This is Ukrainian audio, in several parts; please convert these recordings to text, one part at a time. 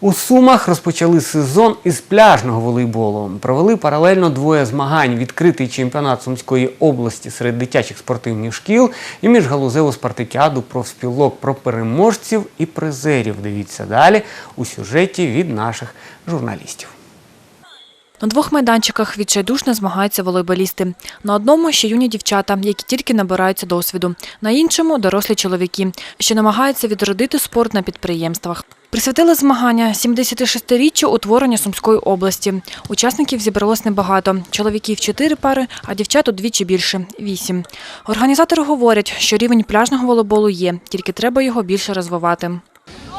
У Сумах розпочали сезон із пляжного волейболу. Провели паралельно двоє змагань: відкритий чемпіонат Сумської області серед дитячих спортивних шкіл і міжгалузеву спартакіаду профспілок про переможців і призерів. Дивіться далі у сюжеті від наших журналістів. На двох майданчиках відчайдушно змагаються волейболісти. На одному ще юні дівчата, які тільки набираються досвіду. На іншому дорослі чоловіки, що намагаються відродити спорт на підприємствах. Присвятили змагання 76-річчю утворення Сумської області. Учасників зібралось небагато. Чоловіків – чотири пари, а дівчат удвічі більше – вісім. Організатори говорять, що рівень пляжного волейболу є, тільки треба його більше розвивати.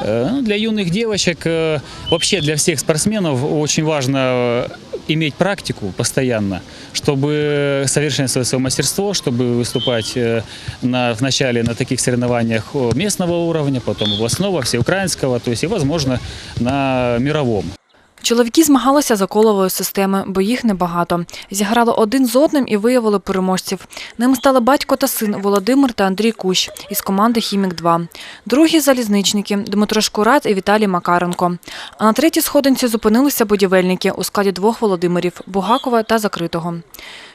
Э, ну, Для юных девочек, э, вообще для всех спортсменов очень важно э, иметь практику постоянно, чтобы совершенствовать свое мастерство, чтобы выступать э, на, вначале на таких соревнованиях о, местного уровня, потом областного, всеукраинского, то есть и, возможно, на мировом. Чоловіки змагалися за коловою системи, бо їх небагато. Зіграли один з одним і виявили переможців. Ним стали батько та син Володимир та Андрій Кущ із команди Хімік-2. Другі залізничники Дмитро Шкурат і Віталій Макаренко. А на третій сходинці зупинилися будівельники у складі двох Володимирів Бугакова та Закритого.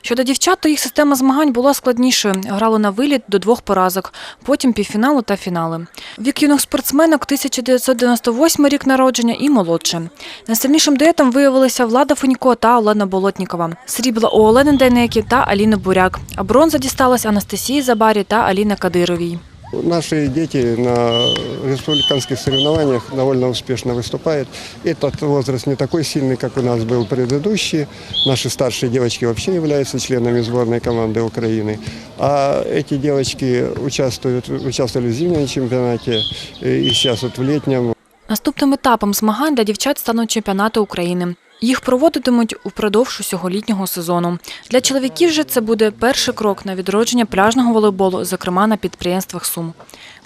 Щодо дівчат, то їх система змагань була складнішою. Грали на виліт до двох поразок, потім півфіналу та фінали. Вік юних спортсменок 1998 рік народження і молодше. Найсильнішим дуетом виявилися Влада Фунько та Олена Болотнікова. Срібла у Олени Дейнекі та Аліни Буряк, а бронза дісталась Анастасії Забарі та Аліни Кадировій. Наши дети на республиканских соревнованиях довольно успешно выступают. Этот возраст не такой сильный, как у нас был предыдущий. Наши старшие девочки вообще являются членами сборной команды Украины. А эти девочки участвуют, участвовали в зимнем чемпионате э, и сейчас вот в летнем. Наступним етапом змагань для дівчат стануть чемпіонати України. Їх проводитимуть упродовж усього літнього сезону. Для чоловіків же це буде перший крок на відродження пляжного волейболу, зокрема на підприємствах Сум.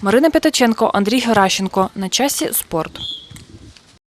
Марина П'ятаченко, Андрій Геращенко. На часі спорт.